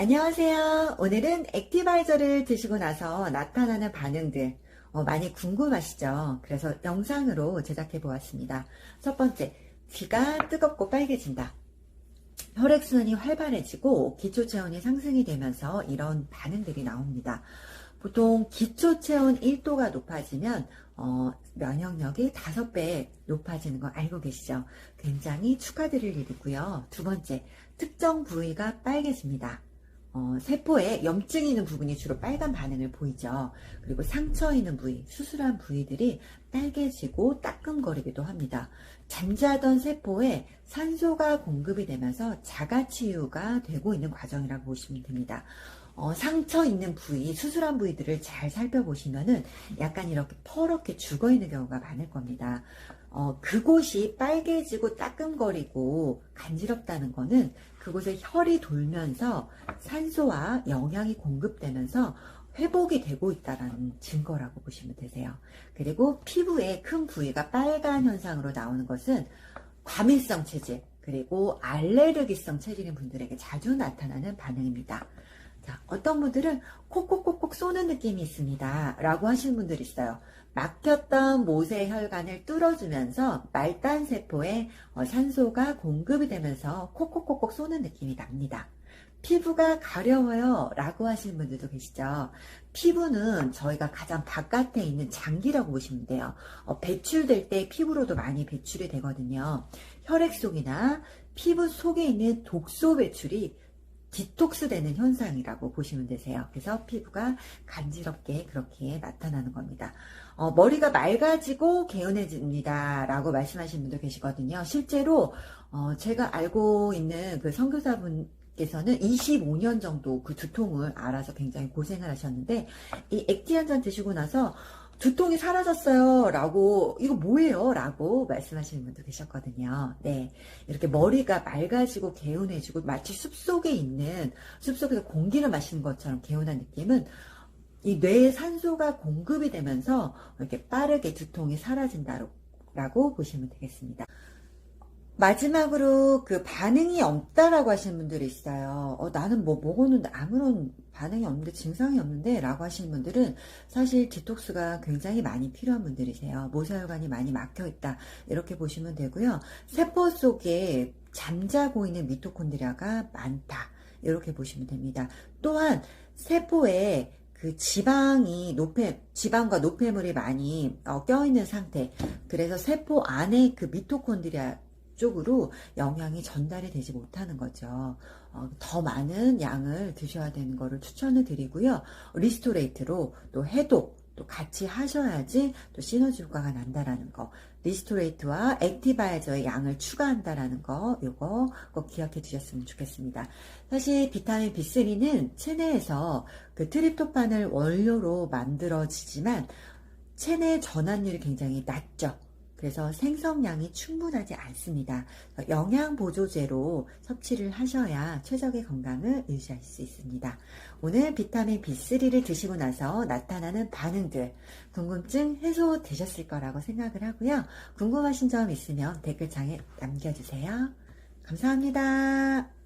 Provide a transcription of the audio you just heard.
안녕하세요. 오늘은 액티바이저를 드시고 나서 나타나는 반응들 어, 많이 궁금하시죠? 그래서 영상으로 제작해 보았습니다. 첫 번째, 귀가 뜨겁고 빨개진다. 혈액순환이 활발해지고 기초체온이 상승이 되면서 이런 반응들이 나옵니다. 보통 기초체온 1도가 높아지면 어, 면역력이 5배 높아지는 거 알고 계시죠? 굉장히 축하드릴 일이고요. 두 번째, 특정 부위가 빨개집니다. 어, 세포에 염증이 있는 부분이 주로 빨간 반응을 보이죠. 그리고 상처 있는 부위, 수술한 부위들이 빨개지고 따끔거리기도 합니다. 잠자던 세포에 산소가 공급이 되면서 자가치유가 되고 있는 과정이라고 보시면 됩니다. 어, 상처 있는 부위, 수술한 부위들을 잘 살펴보시면은 약간 이렇게 퍼렇게 죽어 있는 경우가 많을 겁니다. 어, 그곳이 빨개지고 따끔거리고 간지럽다는 거는 그곳에 혈이 돌면서 산소와 영양이 공급되면서 회복이 되고 있다는 증거라고 보시면 되세요. 그리고 피부의 큰 부위가 빨간 현상으로 나오는 것은 과민성 체질, 그리고 알레르기성 체질인 분들에게 자주 나타나는 반응입니다. 자, 어떤 분들은 콕콕콕콕 쏘는 느낌이 있습니다. 라고 하시는 분들이 있어요. 막혔던 모세 혈관을 뚫어주면서 말단 세포에 어, 산소가 공급이 되면서 콕콕콕콕 쏘는 느낌이 납니다. 피부가 가려워요 라고 하시는 분들도 계시죠. 피부는 저희가 가장 바깥에 있는 장기라고 보시면 돼요. 어, 배출될 때 피부로도 많이 배출이 되거든요. 혈액 속이나 피부 속에 있는 독소 배출이 디톡스 되는 현상이라고 보시면 되세요. 그래서 피부가 간지럽게 그렇게 나타나는 겁니다. 어, 머리가 맑아지고 개운해집니다. 라고 말씀하시는 분도 계시거든요. 실제로, 어, 제가 알고 있는 그 선교사분, 께서는 25년 정도 그 두통을 알아서 굉장히 고생을 하셨는데, 이 액티 한 잔 드시고 나서, 두통이 사라졌어요. 라고, 이거 뭐예요? 라고 말씀하시는 분도 계셨거든요. 네. 이렇게 머리가 맑아지고 개운해지고 마치 숲 속에 있는, 숲 속에서 공기를 마시는 것처럼 개운한 느낌은 이 뇌에 산소가 공급이 되면서 이렇게 빠르게 두통이 사라진다라고 보시면 되겠습니다. 마지막으로 그 반응이 없다라고 하시는 분들이 있어요. 어, 나는 뭐 먹었는데 아무런 반응이 없는데 증상이 없는데 라고 하시는 분들은 사실 디톡스가 굉장히 많이 필요한 분들이세요. 모세혈관이 많이 막혀 있다. 이렇게 보시면 되고요. 세포 속에 잠자고 있는 미토콘드리아가 많다. 이렇게 보시면 됩니다. 또한 세포에 그 지방이 노폐, 지방과 노폐물이 많이 어, 껴있는 상태. 그래서 세포 안에 그 미토콘드리아 쪽으로 영양이 전달이 되지 못하는 거죠. 어, 더 많은 양을 드셔야 되는 거를 추천을 드리고요. 리스토레이트로 또 해독, 또 같이 하셔야지 또 시너지 효과가 난다라는 거. 리스토레이트와 액티바이저의 양을 추가한다라는 거, 요거 꼭 기억해 두셨으면 좋겠습니다. 사실 비타민 B3는 체내에서 그 트립토판을 원료로 만들어지지만 체내 전환율이 굉장히 낮죠. 그래서 생성량이 충분하지 않습니다. 영양 보조제로 섭취를 하셔야 최적의 건강을 유지할 수 있습니다. 오늘 비타민 B3를 드시고 나서 나타나는 반응들, 궁금증 해소되셨을 거라고 생각을 하고요. 궁금하신 점 있으면 댓글창에 남겨주세요. 감사합니다.